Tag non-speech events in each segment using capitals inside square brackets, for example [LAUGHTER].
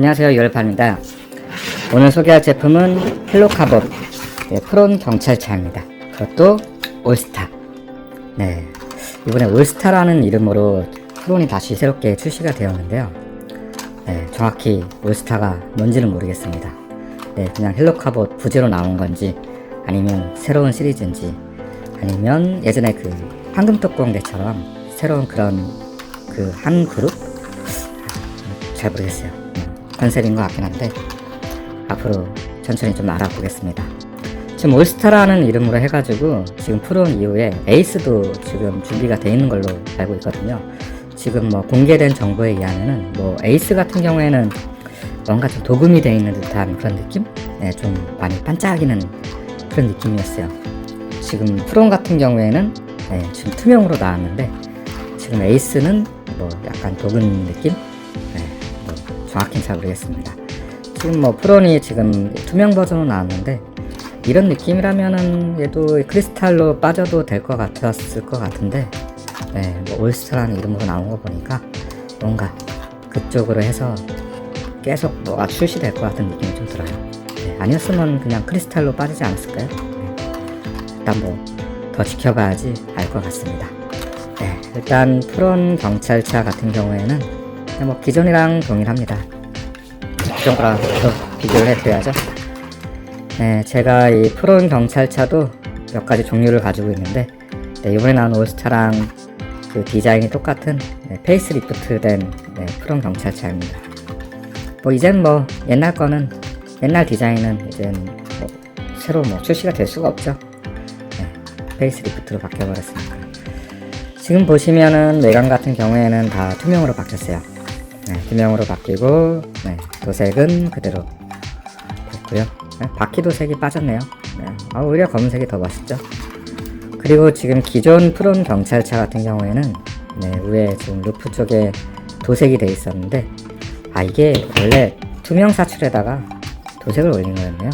안녕하세요. 열판입니다. 오늘 소개할 제품은 헬로카봇 네, 프론 경찰차입니다. 그것도 올스타. 네 이번에 올스타라는 이름으로 프론이 다시 새롭게 출시가 되었는데요. 네, 정확히 올스타가 뭔지는 모르겠습니다. 네, 그냥 헬로카봇 부제로 나온 건지 아니면 새로운 시리즈인지 아니면 예전에 그 황금특공대처럼 새로운 그런 그 한 그룹? 잘 모르겠어요. 음, 컨셉인 것 같긴 한데 앞으로 천천히 좀 알아보겠습니다. 지금 올스타라는 이름으로 해가지고 지금 프로온 이후에 에이스도 지금 준비가 돼 있는 걸로 알고 있거든요. 지금 뭐 공개된 정보에 의하면은 뭐 에이스 같은 경우에는 뭔가 좀 도금이 돼 있는 듯한 그런 느낌? 네, 좀 많이 반짝이는 그런 느낌이었어요. 지금 프로온 같은 경우에는 네, 지금 투명으로 나왔는데 지금 에이스는 뭐 약간 도금 느낌? 네, 뭐 정확히는 잘 모르겠습니다. 지금 뭐 프론이 지금 투명 버전으로 나왔는데 이런 느낌이라면은 얘도 크리스탈로 빠져도 될 것 같았을 것 같은데 네, 뭐 올스타라는 이름으로 나온 거 보니까 뭔가 그쪽으로 해서 계속 뭐가 출시될 것 같은 느낌이 좀 들어요. 네, 아니었으면 그냥 크리스탈로 빠지지 않았을까요? 네. 일단 뭐 더 지켜봐야지 알 것 같습니다. 네, 일단 프론 경찰차 같은 경우에는 뭐 기존이랑 동일합니다. 기존 거랑 또 비교를 해드려야죠. 네, 제가 이 프론 경찰차도 몇 가지 종류를 가지고 있는데 네, 이번에 나온 올스타랑 그 디자인이 똑같은 네, 페이스 리프트된 네, 프론 경찰차입니다. 뭐 이젠 뭐 옛날 거는 옛날 디자인은 이젠 뭐 새로 뭐 출시가 될 수가 없죠. 네, 페이스 리프트로 바뀌어버렸으니까. 지금 보시면은 외관 같은 경우에는 다 투명으로 바뀌었어요. 네, 투명으로 바뀌고 네, 도색은 그대로 됐고요. 네, 바퀴 도 색이 빠졌네요. 네, 아, 오히려 검은색이 더 멋있죠. 그리고 지금 기존 프론 경찰차 같은 경우에는 네, 위에 지금 루프 쪽에 도색이 돼 있었는데 아 이게 원래 투명 사출에다가 도색을 올린 거였네요.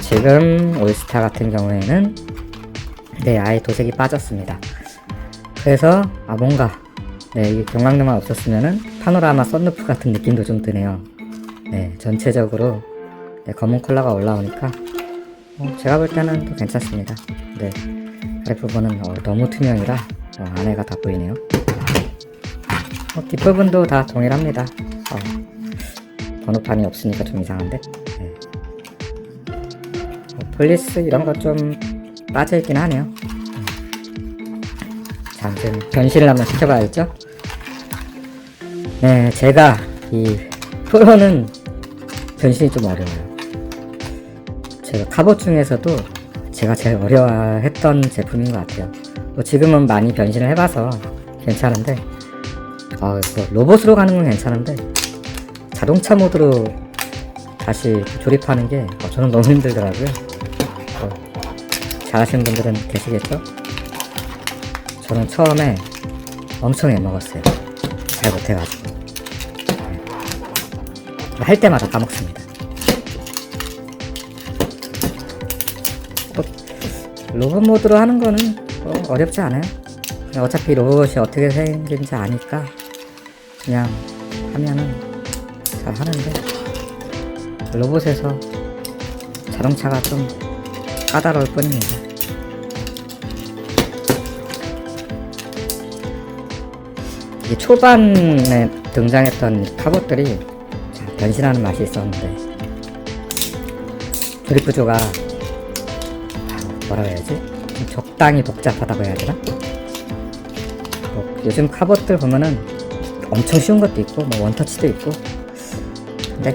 지금 올스타 같은 경우에는 네 아예 도색이 빠졌습니다. 그래서 아 뭔가 네 이게 경광등만 없었으면은 파노라마 썬루프 같은 느낌도 좀 드네요. 네 전체적으로 네, 검은 컬러가 올라오니까 어, 제가 볼 때는 또 괜찮습니다. 네 아랫부분은 어, 너무 투명이라 어, 안에가 다 보이네요. 어, 뒷부분도 다 동일합니다. 어, 번호판이 없으니까 좀 이상한데. 네. 어, 폴리스 이런 거 좀 빠져있긴 하네요. 자, 이제 변신을 한번 시켜봐야겠죠? 네, 제가 이 프로는 변신이 좀 어려워요. 제가 카봇 중에서도 제가 제일 어려워했던 제품인 것 같아요. 뭐 지금은 많이 변신을 해봐서 괜찮은데, 어, 그 로봇으로 가는 건 괜찮은데, 자동차 모드로 다시 조립하는 게 어, 저는 너무 힘들더라고요. 어, 잘하시는 분들은 계시겠죠? 저는 처음에 엄청 애먹었어요. 잘 못해가지고. 네. 할 때마다 까먹습니다. 뭐, 로봇 모드로 하는 거는 뭐 어렵지 않아요. 그냥 어차피 로봇이 어떻게 생긴지 아니까 그냥 하면은 잘 하는데 로봇에서 자동차가 좀 까다로울 뿐입니다. 이게 초반에 등장했던 카봇들이 참 변신하는 맛이 있었는데 드리프 조가 뭐라고 해야지? 좀 적당히 복잡하다고 해야 되나? 뭐 요즘 카봇들 보면은 엄청 쉬운 것도 있고 뭐 원터치도 있고 근데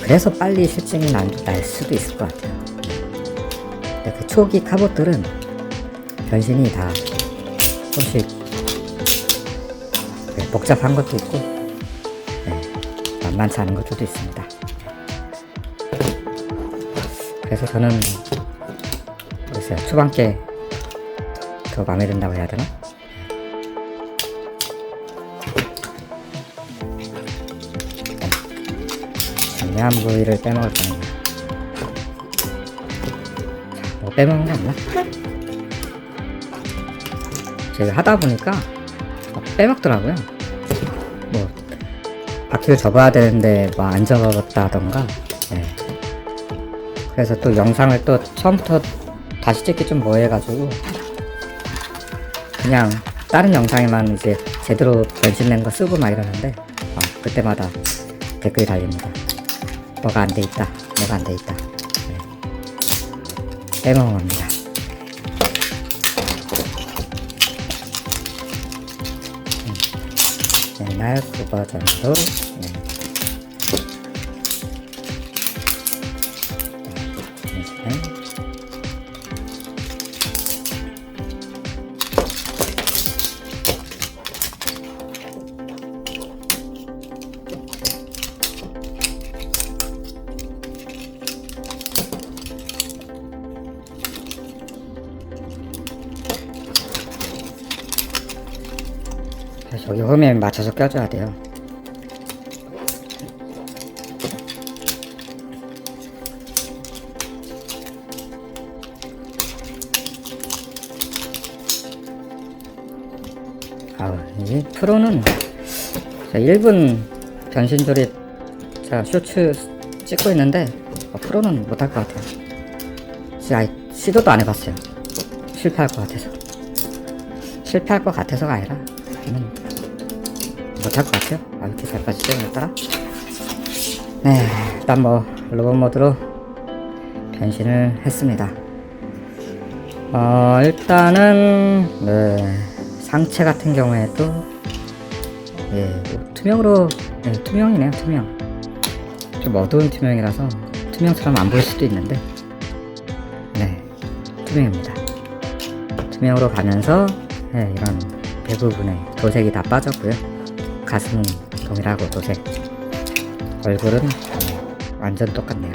그래서 빨리 실증이 날, 날 수도 있을 것 같아요. 근데 그 초기 카봇들은 변신이 다 조금씩 네, 복잡한 것도 있고 네, 만만치 않은 것들도 있습니다. 그래서 저는 글쎄요 초반 게더 마음에 든다고 해야 되나? 중요한 부위를 빼먹을 뻔했네. 자, 뭐 빼먹는 게 없나? 제가 하다 보니까 막 빼먹더라고요. 뭐 바퀴를 접어야 되는데 뭐 안 접었다던가 네. 그래서 또 영상을 또 처음부터 다시 찍기 좀 뭐해가지고 그냥 다른 영상에만 이제 제대로 변신된 거 쓰고 막 이러는데 아, 그때마다 댓글이 달립니다 뭐가 안 돼 있다 뭐가 안 돼 있다 네. 빼먹습니다 Yayınlar, Kubat Anadolu. 여기 홈에 맞춰서 껴줘야 돼요. 아우, 이 프로는 자, 1분 변신 조립 자, 쇼츠 찍고 있는데 어, 프로는 못할 것 같아요. 아예 시도도 안 해봤어요. 실패할 것 같아서. 실패할 것 같아서가 아니라 못할 것 같아요. 아, 이렇게 잘 빠지죠, 오늘따라? 네, 일단 뭐, 로봇 모드로 변신을 했습니다. 어, 일단은, 네, 상체 같은 경우에도, 예, 뭐 투명으로, 네, 투명이네요, 투명. 좀 어두운 투명이라서 투명처럼 안 보일 수도 있는데, 네, 투명입니다. 투명으로 가면서, 네, 이런 대부분의 도색이 다 빠졌고요. 가슴은 동일하고 도색. 얼굴은 완전 똑같네요.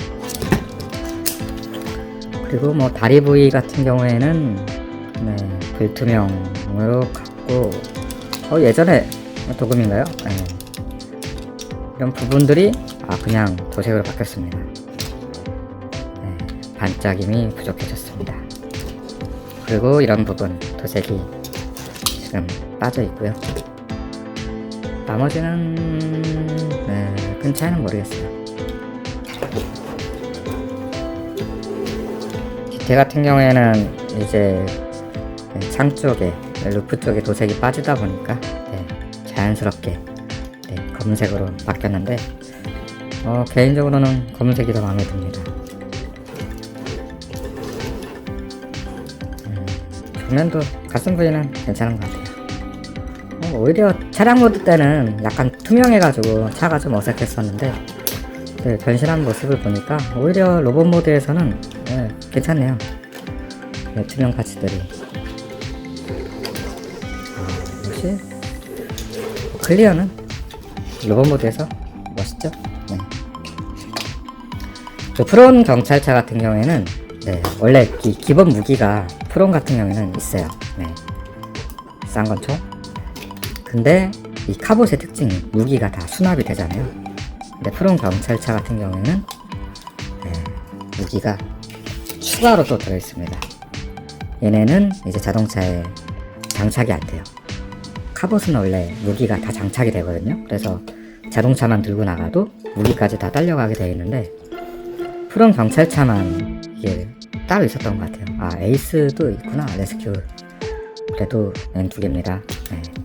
그리고 뭐 다리 부위 같은 경우에는 네, 불투명으로 갔고 어 예전에 도금인가요? 네. 이런 부분들이 아 그냥 도색으로 바뀌었습니다. 네, 반짝임이 부족해졌습니다. 그리고 이런 부분 도색이 지금 빠져 있고요. 나머지는 네, 큰 차이는 모르겠어요. 기태 같은 경우에는 이제 창 쪽에 루프 쪽에 도색이 빠지다 보니까 네, 자연스럽게 네, 검은색으로 바뀌었는데 어, 개인적으로는 검은색이 더 마음에 듭니다. 음, 조면도 가슴 부위는 괜찮은 것 같아요. 어, 오히려 차량 모드 때는 약간 투명해가지고 차가 좀 어색했었는데 네, 변신한 모습을 보니까 오히려 로봇 모드에서는 네, 괜찮네요. 네, 투명 파츠들이 아, 역시 클리어는 로봇 모드에서 멋있죠? 네. 그 프론 경찰차 같은 경우에는 네, 원래 기, 기본 무기가 프론 같은 경우에는 있어요. 네. 싼 건총 근데 이 카봇의 특징이 무기가 다 수납이 되잖아요. 근데 프롬 경찰차 같은 경우에는 네, 무기가 추가로 또 들어있습니다. 얘네는 이제 자동차에 장착이 안 돼요. 카봇은 원래 무기가 다 장착이 되거든요. 그래서 자동차만 들고 나가도 무기까지 다 딸려가게 되어 있는데 프롬 경찰차만 이게 따로 있었던 것 같아요. 아 에이스도 있구나 레스큐. 그래도 얘는 두 개입니다. 네.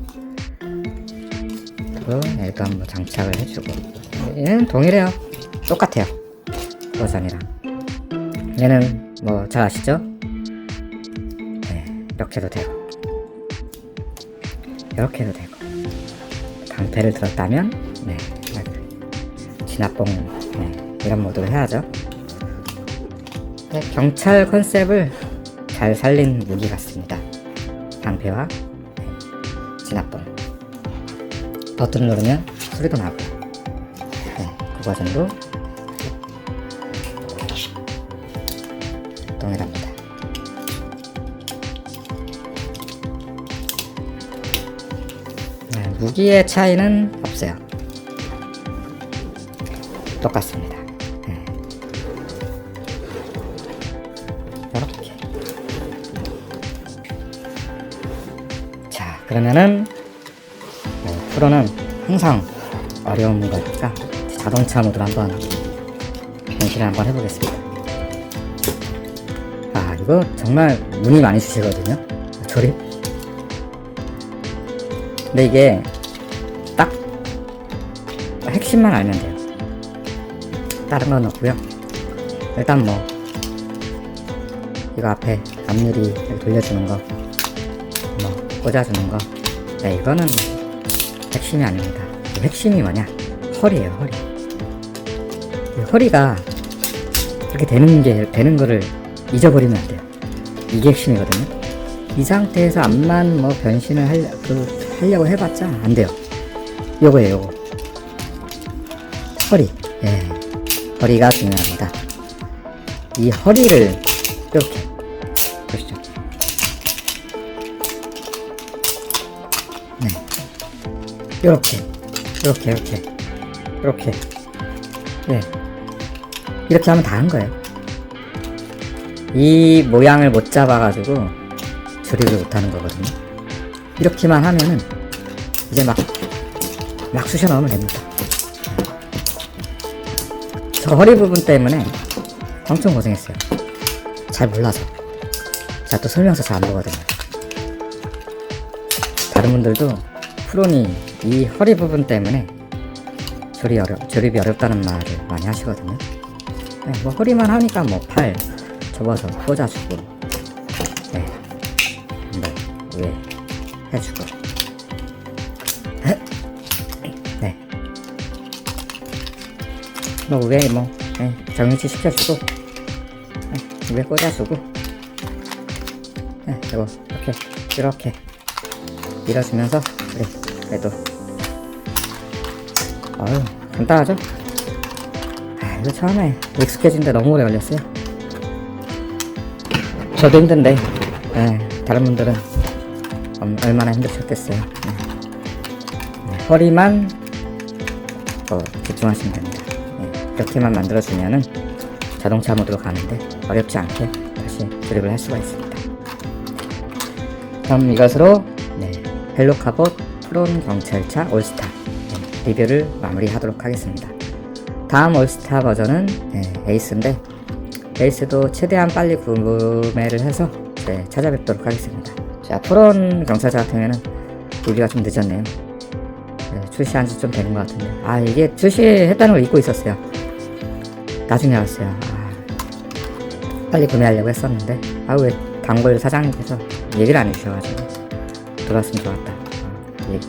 그리고 얘도 한번 장착을 해주고. 얘는 동일해요. 똑같아요. 버전이랑. 얘는 뭐 잘 아시죠? 네 이렇게도 되고. 이렇게도 되고. 방패를 들었다면 네 진압봉 네, 이런 모드로 해야죠. 네, 경찰 컨셉을 잘 살린 무기 같습니다. 방패와 네, 진압봉 버튼을 누르면 소리도 나고 네, 그 버전도 동일합니다. 네, 무기의 차이는 없어요. 똑같습니다. 네. 이렇게. 자 그러면은 네, 프로는 항상 어려운 거니까 자동차 모드로 한번 변신을 한번 해보겠습니다. 아 이거 정말 문의 많이 주시거든요. 조립. 근데 이게 딱 핵심만 알면 돼요. 다른 건 없고요. 일단 뭐 이거 앞에 앞유리 돌려주는 거, 뭐 꽂아주는 거, 네 이거는 핵심이 아닙니다. 이 핵심이 뭐냐? 허리예요, 허리. 이 허리가 이렇게 되는 게 되는 거를 잊어버리면 안 돼요. 이게 핵심이거든요. 이 상태에서 앞만 뭐 변신을 할, 그, 하려고 해봤자 안 돼요. 요거예요, 요거. 허리. 예. 허리가 중요합니다. 이 허리를 이렇게 이렇게, 이렇게, 이렇게, 이렇게. 예. 이렇게 하면 다 한 거예요. 이 모양을 못 잡아가지고 조립을 못 하는 거거든요. 이렇게만 하면은 이제 막, 막 쑤셔 넣으면 됩니다. 저 허리 부분 때문에 엄청 고생했어요. 잘 몰라서. 제가 또 설명서 잘 안 보거든요. 다른 분들도 프로니 이 허리 부분 때문에 조립이, 어려, 조립이 어렵다는 말을 많이 하시거든요. 네, 뭐 허리만 하니까 뭐 팔 접어서 꽂아주고, 네, 뭐 위에 해주고, [LAUGHS] 네. 뭐 위에 뭐 네, 정위치 시켜주고, 네, 위에 꽂아주고, 네, 이거 이렇게 이렇게 밀어주면서 그래 그래도 어휴 간단하죠? 아 이거 처음에 익숙해지는데 너무 오래 걸렸어요. 저도 힘든데 예, 다른 분들은 얼- 얼마나 힘드셨겠어요. 네. 네, 허리만 어, 집중하시면 됩니다. 예, 이렇게만 만들어주면은 자동차 모드로 가는데 어렵지 않게 다시 조립을 할 수가 있습니다. 그럼 이것으로 네, 벨로카봇 프론 경찰차 올스타. 네, 리뷰를 마무리하도록 하겠습니다. 다음 올스타 버전은 네, 에이스인데 에이스도 최대한 빨리 구매를 해서 네, 찾아뵙도록 하겠습니다. 자 프론 경찰차 같은 경우에는 리뷰가 좀 늦었네요. 네, 출시한 지 좀 된 것 같은데 아 이게 출시했다는 걸 잊고 있었어요. 나중에 알았어요. 아, 빨리 구매하려고 했었는데 아 왜 단골 사장님께서 얘기를 안 해주셔가지고 들어왔으면 좋았다. 어, 예.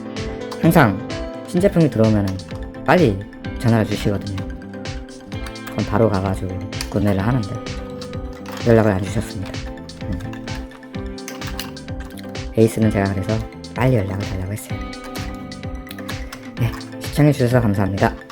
항상 신제품이 들어오면은 빨리 전화를 주시거든요. 그럼 바로 가가지고 구매를 하는데 연락을 안 주셨습니다. 음. 에이스는 제가 그래서 빨리 연락을 달라고 했어요. 네, 시청해주셔서 감사합니다.